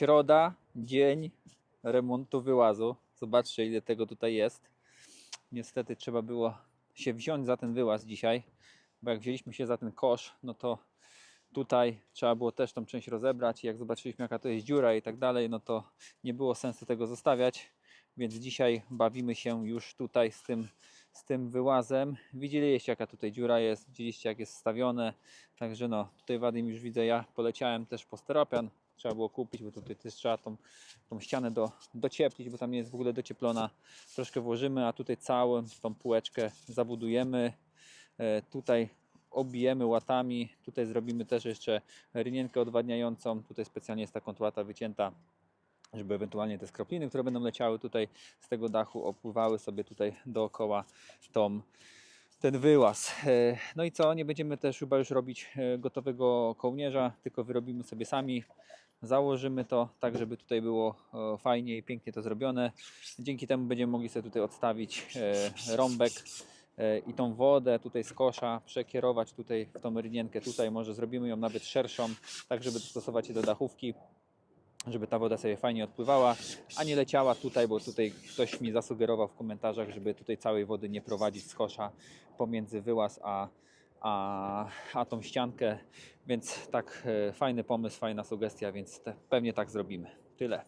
Środa, dzień remontu wyłazu. Zobaczcie, ile tego tutaj jest. Niestety trzeba było się wziąć za ten wyłaz dzisiaj, bo jak wzięliśmy się za ten kosz, no to tutaj trzeba było też tą część rozebrać. Jak zobaczyliśmy, jaka to jest dziura i tak dalej, no to nie było sensu tego zostawiać. Więc dzisiaj bawimy się już tutaj z tym, z tym wyłazem. Widzieliście, jaka tutaj dziura jest, widzieliście, jak jest stawione. Także no, tutaj Wadim już widzę, ja poleciałem też po steropian. Trzeba było kupić, bo tutaj też trzeba tą, tą ścianę do, docieplić, bo tam nie jest w ogóle docieplona. Troszkę włożymy, a tutaj całą tą półeczkę zabudujemy. E, tutaj obijemy łatami. Tutaj zrobimy też jeszcze rynienkę odwadniającą. Tutaj specjalnie jest ta kątłata wycięta żeby ewentualnie te skropliny, które będą leciały tutaj z tego dachu, opływały sobie tutaj dookoła tą, ten wyłaz. E, No i co, nie będziemy też chyba już robić e, gotowego kołnierza, tylko wyrobimy sobie sami. Założymy to tak, żeby tutaj było fajnie i pięknie to zrobione. Dzięki temu będziemy mogli sobie tutaj odstawić e, rąbek i tą wodę tutaj z kosza przekierować tutaj w tą rynienkę. Tutaj może zrobimy ją nawet szerszą, tak żeby dostosować się do dachówki żeby ta woda sobie fajnie odpływała, a nie leciała tutaj, bo tutaj ktoś mi zasugerował w komentarzach, żeby tutaj całej wody nie prowadzić z kosza pomiędzy wyłaz a, a, a tą ściankę, więc tak e, fajny pomysł, fajna sugestia, więc te, pewnie tak zrobimy. Tyle.